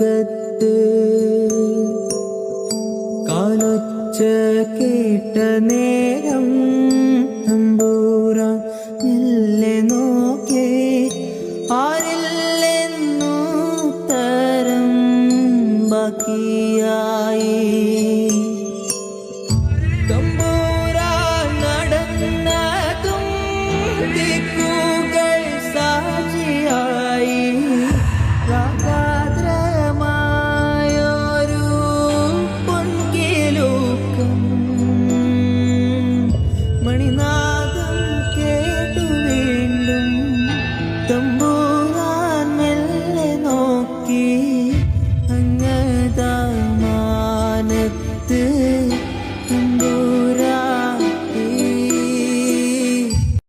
മുഖത്ത് കാലൊച്ച കേട്ട നേരം തമ്പൂര മെല്ലെ നോക്കേ. ആരില്ലെന്നു തരം ബാക്കിയായി. തമ്പൂരാൻ നടന്നതും തമ്പൂരാൻ മെല്ലെ നോക്കി അങ്ങതാമാനത്ത് തമ്പൂരാൻ